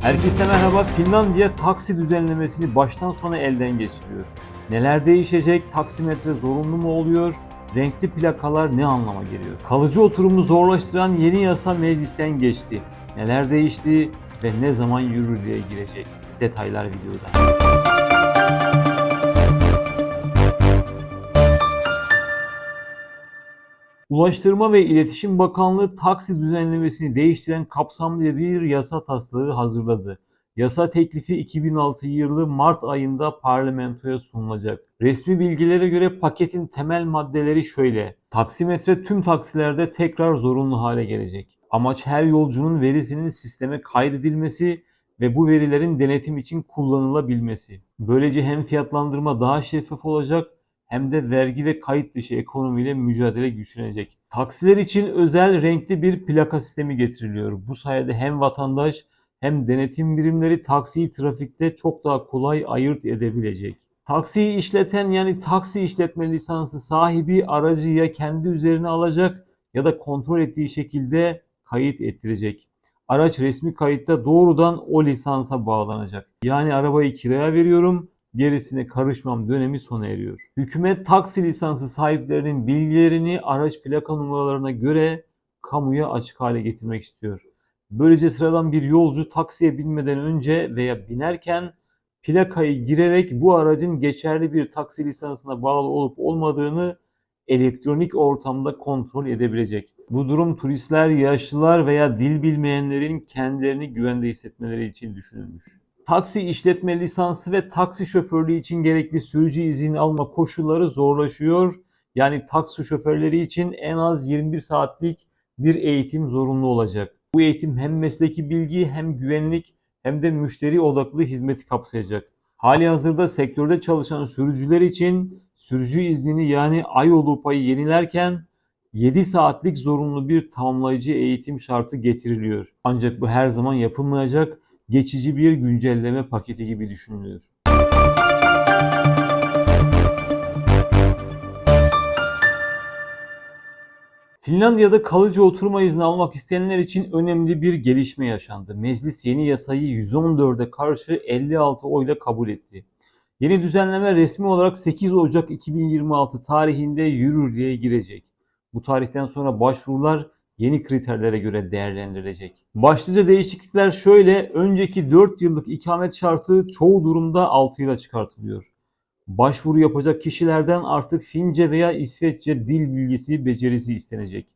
Herkese merhaba. Finlandiya taksi düzenlemesini baştan sona elden geçiriyor. Neler değişecek? Taksimetre zorunlu mu oluyor? Renkli plakalar ne anlama geliyor? Kalıcı oturumu zorlaştıran yeni yasa meclisten geçti. Neler değişti ve ne zaman yürürlüğe girecek? Detaylar videoda. Ulaştırma ve İletişim Bakanlığı taksi düzenlemesini değiştiren kapsamlı bir yasa taslağı hazırladı. Yasa teklifi 2006 yılı Mart ayında parlamentoya sunulacak. Resmi bilgilere göre paketin temel maddeleri şöyle. Taksimetre tüm taksilerde tekrar zorunlu hale gelecek. Amaç her yolcunun verisinin sisteme kaydedilmesi ve bu verilerin denetim için kullanılabilmesi. Böylece hem fiyatlandırma daha şeffaf olacak hem de vergi ve kayıt dışı ekonomiyle mücadele güçlenecek. Taksiler için özel renkli bir plaka sistemi getiriliyor. Bu sayede hem vatandaş hem denetim birimleri taksiyi trafikte çok daha kolay ayırt edebilecek. Taksiyi işleten yani taksi işletme lisansı sahibi aracı ya kendi üzerine alacak ya da kontrol ettiği şekilde kayıt ettirecek. Araç resmi kayıtta doğrudan o lisansa bağlanacak. Yani arabayı kiraya veriyorum, gerisine karışmam dönemi sona eriyor. Hükümet taksi lisansı sahiplerinin bilgilerini araç plaka numaralarına göre kamuya açık hale getirmek istiyor. Böylece sıradan bir yolcu taksiye binmeden önce veya binerken plakayı girerek bu aracın geçerli bir taksi lisansına bağlı olup olmadığını elektronik ortamda kontrol edebilecek. Bu durum turistler, yaşlılar veya dil bilmeyenlerin kendilerini güvende hissetmeleri için düşünülmüş. Taksi işletme lisansı ve taksi şoförlüğü için gerekli sürücü izni alma koşulları zorlaşıyor. Yani taksi şoförleri için en az 21 saatlik bir eğitim zorunlu olacak. Bu eğitim hem mesleki bilgi hem güvenlik hem de müşteri odaklı hizmeti kapsayacak. Hali hazırda sektörde çalışan sürücüler için sürücü iznini yani ayolu payı yenilerken 7 saatlik zorunlu bir tamamlayıcı eğitim şartı getiriliyor. Ancak bu her zaman yapılmayacak geçici bir güncelleme paketi gibi düşünülüyor. Finlandiya'da kalıcı oturma izni almak isteyenler için önemli bir gelişme yaşandı. Meclis yeni yasayı 114'e karşı 56 oyla kabul etti. Yeni düzenleme resmi olarak 8 Ocak 2026 tarihinde yürürlüğe girecek. Bu tarihten sonra başvurular yeni kriterlere göre değerlendirilecek. Başlıca değişiklikler şöyle. Önceki 4 yıllık ikamet şartı çoğu durumda 6 yıla çıkartılıyor. Başvuru yapacak kişilerden artık Fince veya İsveççe dil bilgisi becerisi istenecek.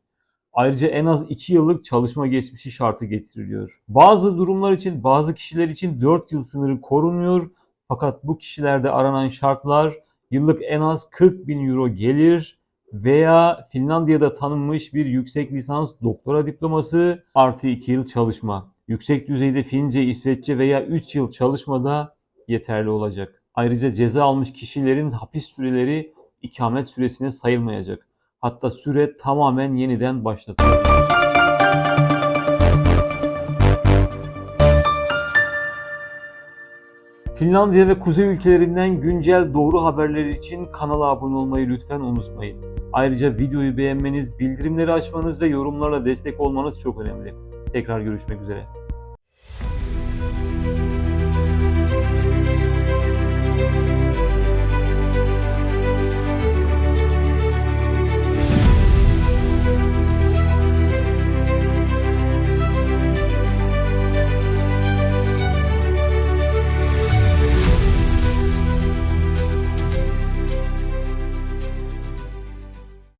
Ayrıca en az 2 yıllık çalışma geçmişi şartı getiriliyor. Bazı durumlar için, bazı kişiler için 4 yıl sınırı korunuyor. Fakat bu kişilerde aranan şartlar yıllık en az 40 bin euro gelir, veya Finlandiya'da tanınmış bir yüksek lisans doktora diploması artı 2 yıl çalışma. Yüksek düzeyde Fince, İsveççe veya 3 yıl çalışmada yeterli olacak. Ayrıca ceza almış kişilerin hapis süreleri ikamet süresine sayılmayacak. Hatta süre tamamen yeniden başlatılacak. Finlandiya ve kuzey ülkelerinden güncel doğru haberler için kanala abone olmayı lütfen unutmayın. Ayrıca videoyu beğenmeniz, bildirimleri açmanız ve yorumlarla destek olmanız çok önemli. Tekrar görüşmek üzere.